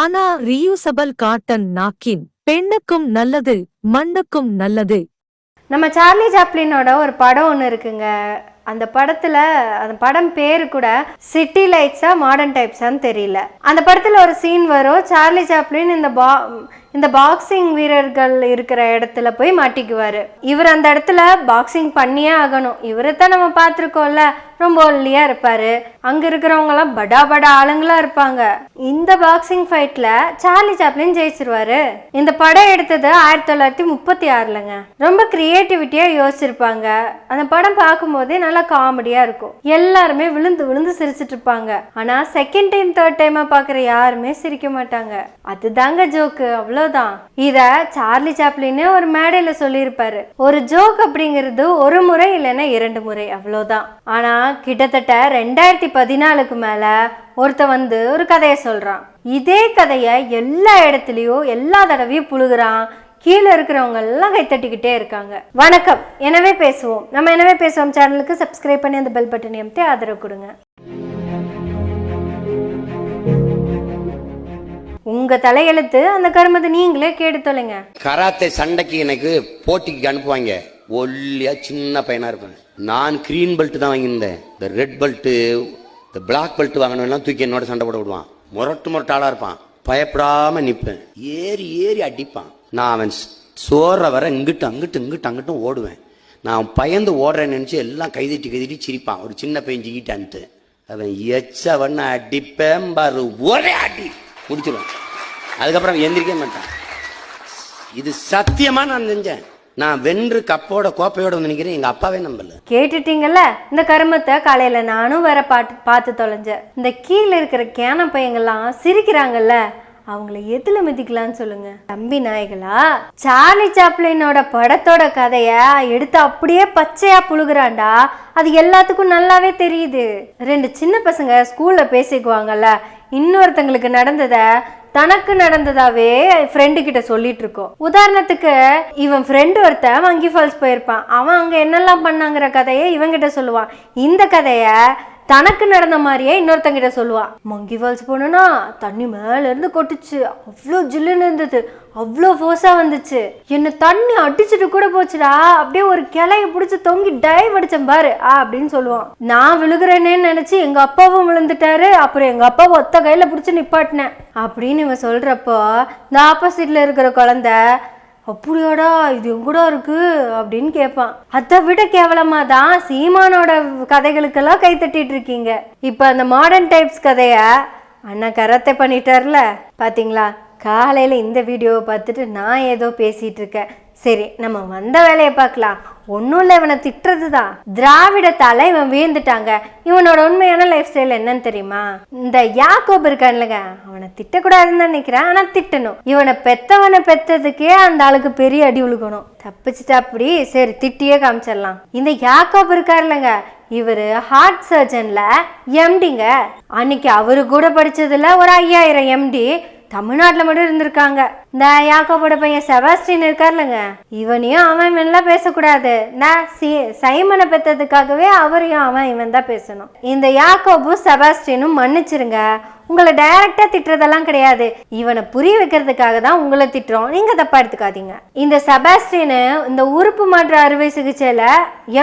ஆனா reusable cotton நாக்கின் பெண்ணுக்கும் நல்லது மண்ணுக்கும் நல்லது. நம்ம சார்லி சாப்ளினோட ஒரு படம் ஒன்று இருக்குங்க. அந்த படத்துல அந்த படம் பேர் கூட சிட்டி லைட்ஸா மாடர்ன் டைப்ஸான்னு தெரியல. அந்த படத்தில் ஒரு சீன் வரும். சார்லி சாப்ளின் இந்த பா இந்த பாக்ஸிங் வீரர்கள் இருக்கிற இடத்துல போய் மாட்டிக்குவார். இவர் அந்த இடத்துல பாக்ஸிங் பண்ணியே ஆகணும். இவரை தான் நம்ம பார்த்துருக்கோம்ல ரொம்ப ஒல்லியாக இருப்பார். அங்கே இருக்கிறவங்கலாம் படா படா ஆளுங்களா இருப்பாங்க. இந்த பாக்ஸிங் ஃபைட்டில் சார்லி சாப்ளின் ஜெயிச்சிருவாரு. இந்த படம் எடுத்தது ஆயிரத்தி தொள்ளாயிரத்தி முப்பத்தி ஆறுலங்க. ரொம்ப கிரியேட்டிவிட்டியாக யோசிச்சிருப்பாங்க. அந்த படம் பார்க்கும்போதே நல்லா காமெடியாக இருக்கும். எல்லாருமே விழுந்து விழுந்து சிரிச்சிட்டு இருப்பாங்க. ஆனால் செகண்ட் டைம் தேர்ட் டைமாக பார்க்குற யாருமே சிரிக்க மாட்டாங்க. அதுதாங்க ஜோக்கு அவ்வளோதான் இதை சார்லி சாப்ளினே ஒரு மேடையில் சொல்லியிருப்பாரு. ஒரு ஜோக் அப்படிங்கிறது ஒரு முறை இல்லைன்னா இரண்டு முறை அவ்வளோதான் ஆனால் கிட்டத்தட்ட ரெண்டாயிரத்தி பதினாலுக்கு மேலே ஒருத்த வந்து ஒரு கதையை சொல்கிறான் இதே கதையை எல்லா இடத்துலையும் எல்லா தடவையும் புழுகுறான். கீழே இருக்கிறவங்க எல்லாம் கைத்தட்டிக்கிட்டே இருக்காங்க. வணக்கம். எனவே பேசுவோம். நம்ம எனவே பேசுவோம்? சேனலுக்கு சப்ஸ்கிரைப் பண்ணி அந்த பெல் பட்டன் எம்டி ஆதரவு கொடுங்க. உங்க தலையெழுத்து அந்த கருமத்தை நீங்களே கேட்டு தொலைங்க. கராத்தே சண்டைக்கு எனக்கு போட்டிக்கு அனுப்புவாங்க. ஒல்லியா சின்ன பையனா இருப்பேன் நான் கிரீன் பெல்ட் தான் வாங்கியிருந்தேன். இந்த ரெட் பெல்ட்டு இந்த பிளாக் பெல்ட் வாங்கினவெல்லாம் தூக்கி என்னோட சண்டை போட விடுவான். முரட்டு முரட்டாளா இருப்பான். பயப்படாம நிற்பேன் ஏறி ஏறி அடிப்பான். நான் அவன் சோற வர இங்கிட்டு அங்கிட்டு இங்கிட்டு அங்கிட்டும் ஓடுவேன். நான் பயந்து ஓடுறேன்னு நினச்சி எல்லாம் கைதட்டி கைதிட்டு சிரிப்பான். ஒரு சின்ன பையன் ஜிக்கிட்டான்ட்டு அவன் எச்சவன் அடிப்பேன் பாரு. ஒரே அடி. முடிச்சிருவான். அதுக்கப்புறம் எந்திரிக்க மாட்டான். இது சத்தியமா நான் செஞ்சேன் நான் வென்று கப்போட கோப்பையோட வந்து நிக்கிறேன். எங்க அப்பாவே நம்பல. கேட்டுட்டீங்கல்ல? இந்த கருமத்தை காலையில நானும் வேற பாட்டு பார்த்து தொலைஞ்சேன். இந்த கீழே இருக்கிற கேன பையங்கள்லாம் சிரிக்கிறாங்கல்ல? அவங்கள எதுல மிதிக்கலாம்னு சொல்லுங்க? தம்பி நாய்களா? சார்லி சாப்ளினோட படத்தோட கதைய எடுத்து அப்படியே பச்சையா புழுகிறான்டா. அது எல்லாத்துக்கும் நல்லாவே தெரியுது. ரெண்டு சின்ன பசங்க ஸ்கூல்ல பேசிக்குவாங்கல்ல? இன்னொருத்தங்களுக்கு நடந்தத தனக்கு நடந்ததாவே ஃப்ரெண்டு கிட்ட சொல்லிட்டு இருக்கோம் உதாரணத்துக்கு இவன் ஃப்ரெண்டு ஒருத்தன் வங்கி ஃபால்ஸ் போயிருப்பான். அவன் அங்க என்னெல்லாம் பண்ணாங்கிற கதையை இவங்கிட்ட சொல்லுவான். இந்த கதையை தனக்கு நடந்த மாதிரியே இன்னொருத்தங்கிட்ட சொல்லுவான் மங்கி ஃபால்ஸ் போனோன்னா தண்ணி மேலேருந்து கொட்டுச்சு. அவ்வளோ ஜில்லுன்னு இருந்தது. அவ்வளோ ஃபோர்ஸாக வந்துச்சு. என்ன தண்ணி அடிச்சுட்டு கூட போச்சுடா. அப்படியே ஒரு கிளைய பிடிச்சி தொங்கி டைவ் அடிச்சேன் பாரு ஆ அப்படின்னு சொல்லுவான் நான் விழுகிறேனேன்னு நினச்சி எங்கள் அப்பாவும் விழுந்துட்டாரு. அப்புறம் எங்கள் அப்பாவை ஒத்த கையில் பிடிச்சி நிப்பாட்டினேன். அப்படின்னு இவன் சொல்கிறப்போ இந்த ஆப்போசிட்டில் இருக்கிற குழந்தை அப்படியாடா இது எங்கூட இருக்கு? அப்படின்னு கேட்பான் அதை விட கேவலமா தான் சீமானோட கதைகளுக்கெல்லாம் கை தட்டிட்டு இருக்கீங்க. இப்போ அந்த மாடர்ன் டைப்ஸ் கதைய அண்ணா கரத்தை பண்ணிட்டார்ல. பாத்தீங்களா? காலையில இந்த வீடியோவை பார்த்துட்டு நான் ஏதோ பேசிட்டு இருக்கேன். சரி நம்ம வந்த வேலையை பார்க்கலாம். ஒன்றும் இல்லை இவனை திட்டுறது தான் திராவிடத்தால் இவன் வீழ்ந்துட்டாங்க. இவனோட உண்மையான லைஃப் ஸ்டைல் என்னன்னு தெரியுமா? இந்த யாக்கோப் இருக்கான்லங்க அவனை திட்டக்கூடாதுன்னு தான் நினைக்கிறேன் ஆனால் திட்டணும். இவனை பெத்தவனை பெத்ததுக்கே அந்த ஆளுக்கு பெரிய அடி உழுகணும். தப்பிச்சுட்டா அப்படி சரி திட்டியே காமிச்சிடலாம். இந்த யாக்கோப் இருக்காருலங்க இவர் ஹார்ட் சர்ஜன்ல எம்டிங்க அன்னைக்கு அவரு கூட படிச்சதுல ஒரு ஐயாயிரம் எம்டி தமிழ்நாட்டில் மட்டும் இருந்திருக்காங்க. இந்த யாக்கோபோட பையன் செபாஸ்டின் இருக்கார்லங்க. இவனையும் அவன் இவன்லாம் பேசக்கூடாது. நான் சி சைமனை பெற்றதுக்காகவே அவரையும் அவன் இவன் தான் பேசணும். இந்த யாக்கோபும் செபாஸ்டினும் மன்னிச்சிருங்க. உங்களை டைரக்டா திட்டுறதெல்லாம் கிடையாது. இவனை புரிய வைக்கிறதுக்காக தான் உங்களை திட்டுறோம். நீங்க தப்பா எடுத்துக்காதீங்க. இந்த செபாஸ்டின் இந்த உறுப்பு மாற்று அறுவை சிகிச்சையில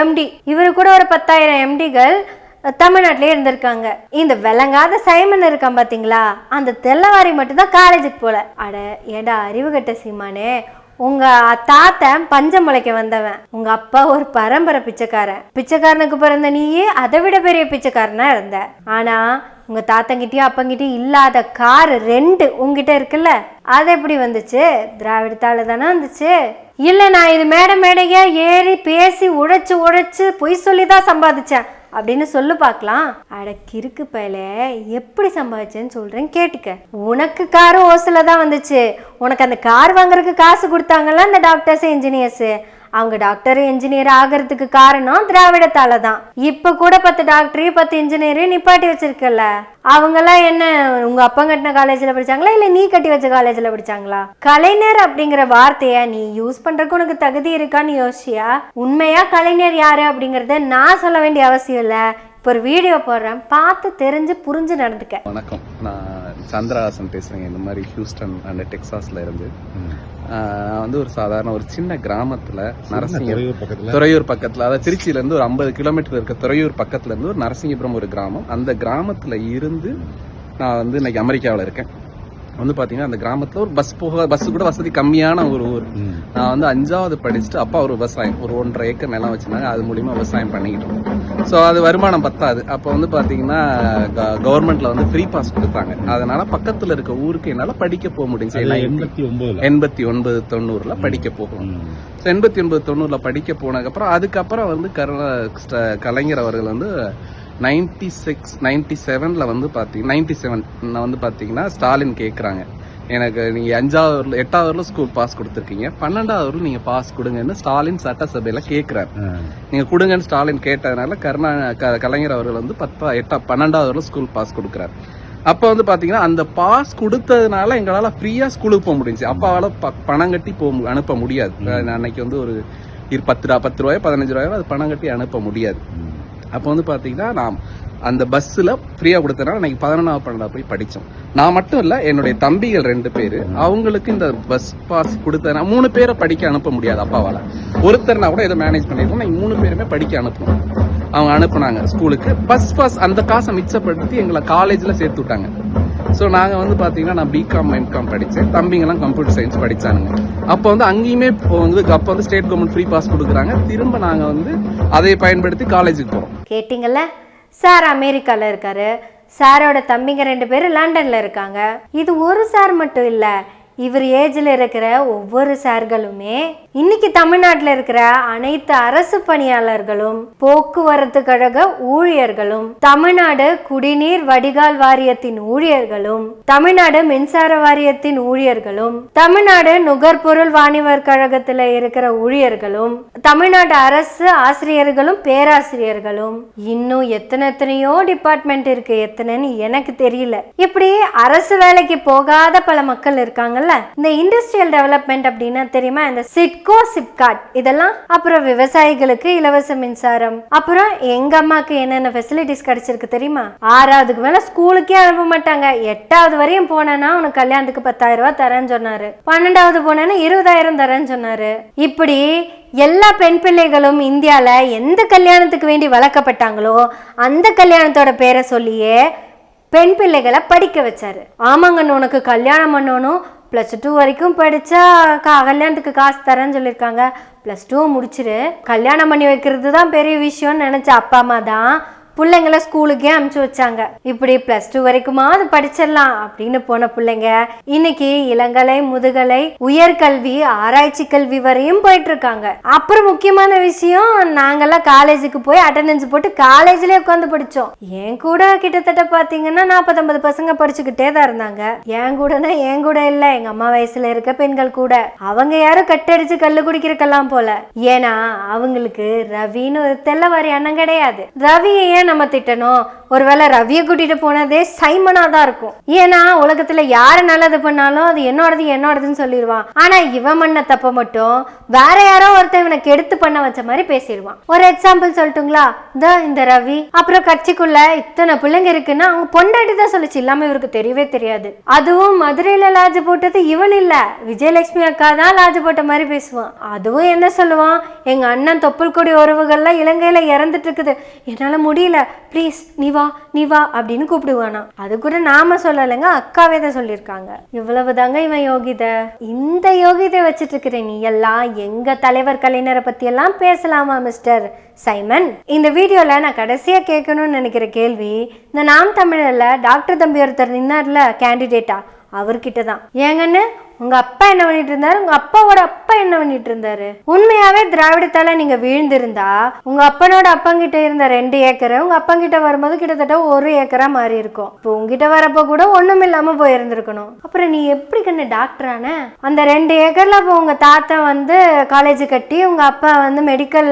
எம்டி இவரு கூட ஒரு பத்தாயிரம் எம்டிகள் தமிழ்நாட்டிலே இருந்திருக்காங்க. இந்த விளங்காத சைமன் இருக்கான் பார்த்தீங்களா அந்த தெல்லவாரி மட்டும்தான் காலேஜுக்கு போல. அட ஏடா அறிவு கட்ட சீமானே? உங்க தாத்தன் பஞ்சம் முளைக்க வந்தவன். உங்க அப்பா ஒரு பரம்பரை பிச்சைக்காரன். பிச்சைக்காரனுக்கு பிறந்த நீயே அதை விட பெரிய பிச்சைக்காரனா இருந்த. ஆனா உங்க தாத்தங்கிட்டயும் அப்பங்கிட்டயும் இல்லாத கார் ரெண்டு உங்ககிட்ட இருக்குல்ல? அது எப்படி வந்துச்சு? திராவிடத்தால தானே வந்துச்சு இல்ல நான் இது மேடை மேடையா ஏறி பேசி உழைச்சு உழைச்சு பொய் சொல்லி தான் சம்பாதிச்சேன். அப்படின்னு சொல்லு பார்க்கலாம். அட கிறுக்கு பயல எப்படி சம்பாதிச்சேன்னு சொல்றேன் கேட்டுக்க. உனக்கு காரு ஓசில தான் வந்துச்சு. உனக்கு அந்த கார் வாங்குறதுக்கு காசு கொடுத்தாங்கல்ல அந்த டாக்டர்ஸ் இன்ஜினியர்ஸ் அவங்க டாக்டர் இன்ஜினியர் ஆகிறதுக்கு காரணம் திராவிடத்தால தான். இப்ப கூட பத்து டாக்டரையும் பத்து இன்ஜினியரையும் நிப்பாட்டி வச்சிருக்கல. அவங்கெல்லாம் என்ன உங்க அப்பா கட்டின காலேஜ்ல படிச்சாங்களா இல்ல நீ கட்டி வச்ச காலேஜ்ல படிச்சாங்களா? கலைஞர் அப்படிங்கிற வார்த்தைய நீ யூஸ் பண்றதுக்கு உனக்கு தகுதி இருக்கான்னு யோசிச்சியா? உண்மையா கலைஞர் யாரு அப்படிங்கறத நான் சொல்ல வேண்டிய அவசியம் இல்லை. இப்போ ஒரு வீடியோ போடுறேன். பார்த்து தெரிஞ்சு புரிஞ்சு நடந்துக்க. வணக்கம். நான் சந்திரஹாசன் பேசுறேங்க. இந்த மாதிரி ஹியூஸ்டன் அண்ட் டெக்சாஸ்ல இருந்து. வந்து ஒரு சாதாரண ஒரு சின்ன கிராமத்துல நரசிங்க துறையூர் பக்கத்துல. துறையூர் பக்கத்துல. அதாவது திருச்சியில இருந்து ஒரு ஐம்பது கிலோமீட்டர் இருக்க துறையூர் பக்கத்துல இருந்து ஒரு நரசிங்கபுரம் ஒரு கிராமம். அந்த கிராமத்துல இருந்து நான் வந்து இன்னைக்கு அமெரிக்காவில் இருக்கேன். வந்து பாத்தீங்கன்னா அந்த கிராமத்துல ஒரு பஸ் போக பஸ் கூட வசதி கம்மியான ஒரு ஊர். நான் வந்து அஞ்சாவது படிச்சுட்டு அப்பா ஒரு விவசாயம் ஒரு ஒன்றரை ஏக்கர் நிலம் வச்சிருந்தாங்க. அது மூலியமா விவசாயம் பண்ணிக்கிட்டு இருந்தோம். ஸோ அது வருமானம் பத்தாது. அப்போ வந்து பாத்தீங்கன்னா கவர்மெண்ட்ல வந்து ஃப்ரீ பாஸ் கொடுத்தாங்க. அதனால பக்கத்துல இருக்க ஊருக்கு என்னால படிக்க போக அது எண்பத்தி ஒன்பதுல? எண்பத்தி ஒன்பது தொண்ணூறுல படிக்க போகும். ஸோ எண்பத்தி ஒன்பது தொண்ணூறுல படிக்க போனதுக்கப்புறம் அதுக்கப்புறம் வந்து கருணா கலைஞர் அவர்கள் வந்து நைன்டி சிக்ஸ் நைன்டி செவன்ல வந்து பார்த்தீங்க நைன்டி செவன் வந்து பார்த்தீங்கன்னா ஸ்டாலின் கேட்குறாங்க எனக்கு நீங்க அஞ்சாவது எட்டாவதுல ஸ்கூல் பாஸ் கொடுத்துருக்கீங்க. பன்னெண்டாவதுல நீங்க பாஸ் கொடுங்கன்னு ஸ்டாலின் சட்டசபையில கேட்குறாரு ஆ. நீங்க கொடுங்கன்னு ஸ்டாலின் கேட்டதுனால கருணா கலைஞர் அவர்கள் வந்து பத்தா எட்டா பன்னெண்டாவதுல ஸ்கூல் பாஸ் கொடுக்குறாரு. அப்ப வந்து பாத்தீங்கன்னா அந்த பாஸ் கொடுத்ததுனால எங்களால ஃப்ரீயா ஸ்கூலுக்கு போக முடிஞ்சுச்சு. அப்பாவால ப- பணம் கட்டி போ அனுப்ப முடியாது. நான் அன்னைக்கு வந்து ஒரு இரு- பத்து ரூபா பத்து ரூபாயோ பதினஞ்சு ரூபாயோ அது பணம் கட்டி அனுப்ப முடியாது. அப்போ வந்து பார்த்தீங்கன்னா நான் அந்த பஸ்ஸில் ஃப்ரீயாக கொடுத்தனால இன்னைக்கு பதினொன்றாவது பன்னெண்டாவது போய் படித்தோம் நான் மட்டும் இல்லை என்னுடைய தம்பிகள் ரெண்டு பேர் அவங்களுக்கு இந்த பஸ் பாஸ் கொடுத்தனா மூணு பேரை படிக்க அனுப்ப முடியாது அப்பாவால். ஒருத்தர்னா கூட இதை மேனேஜ் பண்ணிருக்கோம் நான் மூணு பேருமே படிக்க அனுப்பணும் அவங்க அனுப்புனாங்க ஸ்கூலுக்கு பஸ் பாஸ் அந்த காசை மிச்சப்படுத்தி எங்களை காலேஜில் சேர்த்து விட்டாங்க. ஸோ நாங்கள் வந்து பார்த்தீங்கன்னா நான் பிகாம் எம்காம் படித்தேன் தம்பிங்கெல்லாம் கம்ப்யூட்டர் சயின்ஸ் படித்தானுங்க அப்போ வந்து அங்கேயுமே இப்போ வந்து அப்போ வந்து ஸ்டேட் கவர்மெண்ட் ஃப்ரீ பாஸ் கொடுக்குறாங்க. திரும்ப நாங்கள் வந்து அதை பயன்படுத்தி காலேஜுக்கு போகிறோம் கேட்டிங்கல்ல? சார் அமெரிக்காவில் இருக்காரு. சாரோட தம்பிங்க ரெண்டு பேரும் லண்டனில் இருக்காங்க. இது ஒரு சார் மட்டும் இல்லை இவர் ஏஜில் இருக்கிற ஒவ்வொரு சார்களுமே இன்னைக்கு தமிழ்நாட்டில் இருக்கிற அனைத்து அரசு பணியாளர்களும் போக்குவரத்து கழக ஊழியர்களும் தமிழ்நாடு குடிநீர் வடிகால் வாரியத்தின் ஊழியர்களும் தமிழ்நாடு மின்சார வாரியத்தின் ஊழியர்களும் தமிழ்நாடு நுகர்பொருள் வாணிபர் கழகத்தில் இருக்கிற ஊழியர்களும் தமிழ்நாடு அரசு ஆசிரியர்களும் பேராசிரியர்களும் இன்னும் எத்தனை எத்தனையோ டிபார்ட்மெண்ட் இருக்கு எத்தனைன்னு எனக்கு தெரியல. இப்படி அரசு வேலைக்கு போகாத பல மக்கள் இருக்காங்கல்ல? இந்த இண்டஸ்ட்ரியல் டெவலப்மெண்ட் அப்படின்னா தெரியுமா? இந்த சிட்கோ சிப்காட் இதெல்லாம் அப்புறம் விவசாயிகளுக்கு இலவச மின்சாரம். அப்புறம் எங்க அம்மாக்கு என்னென்ன ஃபெசிலிட்டிஸ் கிடைச்சிருக்கு தெரியுமா? ஆறாவதுக்கு மேல ஸ்கூலுக்கே அனுப்ப மாட்டாங்க. எட்டாவது வரையும் போனேன்னா உனக்கு கல்யாணத்துக்கு பத்தாயிரம் ரூபாய் தரேன்னு சொன்னாரு. பன்னெண்டாவது போனேன்னா இருபதாயிரம் தரேன்னு சொன்னாரு. இப்படி எல்லா பெண் பிள்ளைகளும் இந்தியால எந்த கல்யாணத்துக்கு வேண்டி வளர்க்கப்பட்டாங்களோ அந்த கல்யாணத்தோட பேரை சொல்லியே பெண் பிள்ளைகளை படிக்க வச்சாரு. ஆமாங்கன்னு உனக்கு கல்யாணம் பண்ணணும் ப்ளஸ் டூ வரைக்கும் படித்தா கா கல்யாணத்துக்கு காசு தரேன்னு சொல்லியிருக்காங்க. ப்ளஸ் டூ முடிச்சிரு. கல்யாணம் பண்ணி வைக்கிறது தான் பெரிய விஷயம்னு நினச்ச அப்பா அம்மா தான். பிள்ளைங்கள ஸ்கூலுக்கே அனுப்பிச்சு வச்சாங்க. இப்படி ப்ளஸ் டூ வரைக்குமாவது படிச்சிடலாம் அப்படின்னு போன பிள்ளைங்க. இன்னைக்கு இளங்கலை முதுகலை உயர்கல்வி ஆராய்ச்சி கல்வி வரையும் போயிட்டு இருக்காங்க. அப்புறம் முக்கியமான விஷயம் நாங்கெல்லாம் காலேஜுக்கு போய் அட்டண்டன்ஸ் போட்டு காலேஜ்லயே உட்காந்து படிச்சோம். என் கூட கிட்டத்தட்ட பாத்தீங்கன்னா நாற்பத்தொன்பது பசங்க படிச்சுக்கிட்டே தான் இருந்தாங்க. என் கூடனா என் கூட இல்ல எங்க அம்மா வயசுல இருக்க பெண்கள் கூட. அவங்க யாரும் கட்டடிச்சு கல்லு குடிக்கிறக்கெல்லாம் போல. ஏன்னா அவங்களுக்கு ரவின்னு ஒரு தெல்லவாரி அண்ணன் கிடையாது. ரவியை ஏன் நம்ம திட்டணும். ஒருவேளை ரவியை கூட்டிட்டு போனதே சைமனாக தான் இருக்கும். ஏன்னா உலகத்துல யாரு நல்லது பண்ணாலும் அது என்னோடது என்னோடதுன்னு சொல்லிடுவான் ஆனா இவன் பண்ண தப்ப மட்டும் வேற யாரோ ஒருத்தன் இவனை கெடுத்து பண்ண வச்ச மாதிரி பேசிடுவான். ஒரு எக்ஸாம்பிள் சொல்லட்டுங்களா? இந்த இந்த ரவி. அப்புறம் கட்சிக்குள்ள இத்தனை பிள்ளைங்க இருக்குன்னா அவங்க பொண்டாட்டி தான் சொல்லுச்சு. இல்லாம இவருக்கு தெரியவே தெரியாது. அதுவும் மதுரையில லாஜ் போட்டது இவன் இல்ல. விஜயலட்சுமி அக்கா தான் லாஜ் போட்ட மாதிரி பேசுவான். அதுவும் என்ன சொல்லுவான்? எங்க அண்ணன் தொப்புள் கொடி உறவுகள்லாம் இலங்கையில இறந்துட்டு இருக்குது. என்னால முடியல. ப்ளீஸ் நீ வா நீ வா அப்படின்னு கூப்பிடுவானா. அது கூட நாம சொல்லலைங்க அக்காவே தான் சொல்லியிருக்காங்க. இவ்வளவுதாங்க இவன் யோகிதை. இந்த யோகிதை வச்சுட்டு இருக்கிற நீ எல்லாம் எங்க தலைவர் கலைஞரை பத்தி எல்லாம் பேசலாமா மிஸ்டர் சைமன்? இந்த வீடியோல நான் கடைசியா கேட்கணும்னு நினைக்கிற கேள்வி இந்த நாம் தமிழர்ல டாக்டர் தம்பி ஒருத்தர் நின்னார்ல கேண்டிடேட்டா அவர்கிட்ட தான் ஏங்கன்னு உங்க அப்பா என்ன பண்ணிட்டு இருந்தாரு? உங்க அப்பாவோட அப்பா என்ன பண்ணிட்டு இருந்தாரு? உண்மையாவே திராவிடத்தால நீங்க வீழ்ந்திருந்தா உங்க அப்பனோட அப்பங்கிட்ட இருந்த ரெண்டு ஏக்கரை உங்க அப்பங்கிட்ட வரும்போது கிட்டத்தட்ட ஒரு ஏக்கரா மாறி இருக்கும். இப்போ உங்ககிட்ட வரப்ப கூட ஒண்ணும் இல்லாம போயிருந்திருக்கணும். அப்புறம் நீ எப்படி கண்ணு டாக்டரான அந்த ரெண்டு ஏக்கர்ல இப்போ உங்க தாத்தா வந்து காலேஜ் கட்டி உங்க அப்பா வந்து மெடிக்கல்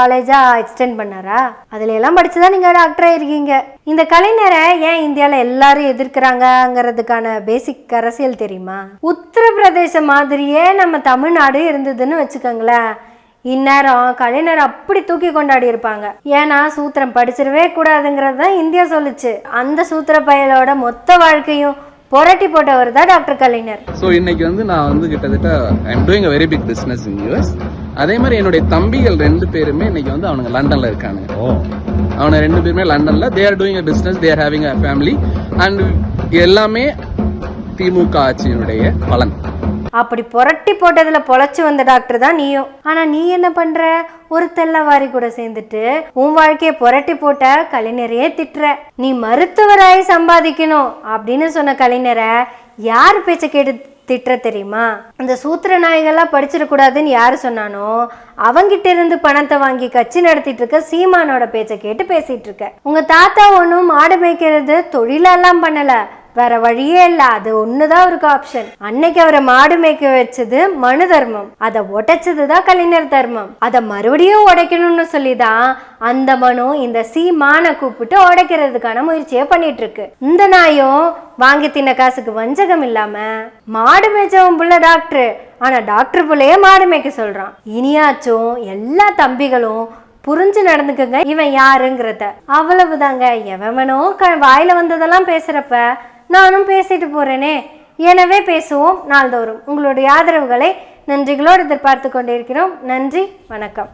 காலேஜா எக்ஸ்டெண்ட் பண்ணாரா? அதுல எல்லாம் படிச்சுதான் நீங்க டாக்டரா இருக்கீங்க இந்த கலைஞரை ஏன் இந்தியால எல்லாரும் எதிர்க்கிறாங்கங்கிறதுக்கான பேசிக் அரசியல் தெரியுமா? உத்தரப்பிரதேச மாதிரியே நம்ம தமிழ் தமிழ்நாடு இருந்ததுன்னு வச்சுக்கோங்களேன். இந்நேரம் கலைஞர் அப்படி தூக்கி கொண்டாடி இருப்பாங்க. ஏன்னா சூத்திரம் படிச்சிடவே கூடாதுங்கிறது தான் இந்தியா சொல்லுச்சு. அந்த சூத்திர பயலோட மொத்த வாழ்க்கையும் புரட்டி போட்டவர் தான் டாக்டர் கலைஞர். ஸோ இன்னைக்கு வந்து நான் வந்து கிட்டத்தட்ட I am doing a very big business in US அதே மாதிரி என்னுடைய தம்பிகள் ரெண்டு பேருமே இன்னைக்கு வந்து அவனுங்க லண்டன்ல இருக்கானுங்க அவனை ரெண்டு பேருமே லண்டன்ல. They are doing a business they are having a family and எல்லாமே திமுக ஆட்சியினுடைய பலன். அப்படி புரட்டி போட்டதுல பொழைச்சு வந்த டாக்டர் தான் நீயும். ஆனா நீ என்ன பண்ற? ஒரு தெல்லவாரி கூட சேர்ந்துட்டு உன் வாழ்க்கைய புரட்டி போட்ட கலைஞரையே திட்டுற. நீ மருத்துவராய் சம்பாதிக்கணும் அப்படின்னு சொன்ன கலைஞரை யார் பேச்ச கேட்டு திட்டுற தெரியுமா? அந்த சூத்திர நாய்கள்லாம் படிச்சிடக்கூடாதுன்னு யார் சொன்னானோ அவங்கிட்ட இருந்து பணத்தை வாங்கி கட்சி நடத்திட்டு இருக்க சீமானோட பேச்சை கேட்டு பேசிட்டு இருக்க. உங்க தாத்தா ஒன்றும் மாடு மேய்க்கிறது தொழிலெல்லாம் பண்ணல. வேற வழியே இல்ல. அது ஒண்ணுதான் அவருக்கு ஆப்ஷன் அன்னைக்கு அவரை மாடு மேய்க்க வச்சது மனு தர்மம். அதை உடைச்சதுதான் கலைஞர் தர்மம். அதை மறுபடியும் உடைக்கணும்னு சொல்லிதான் அந்த மனு இந்த சீமான கூப்பிட்டு உடைக்கிறதுக்கான முயற்சியை பண்ணிட்டு இருக்கு இந்த நாயும் வாங்கி தின்ன காசுக்கு வஞ்சகம் இல்லாம மாடு மேய்ச்சவன் புள்ள டாக்டர் ஆனா டாக்டர் புள்ளையே மாடு மேய்க்க சொல்றான். இனியாச்சும் எல்லா தம்பிகளும் புரிஞ்சு நடந்துக்குங்க. இவன் யாருங்கிறத. அவ்வளவுதாங்க. எவனோ க வாயில வந்ததெல்லாம் பேசுறப்ப நானும் பேசிட்டு போறேனே. எனவே பேசுவோம் நாள்தோறும். உங்களுடைய ஆதரவுகளை நன்றிகளோடு எதிர்பார்த்து கொண்டிருக்கிறோம். நன்றி வணக்கம்.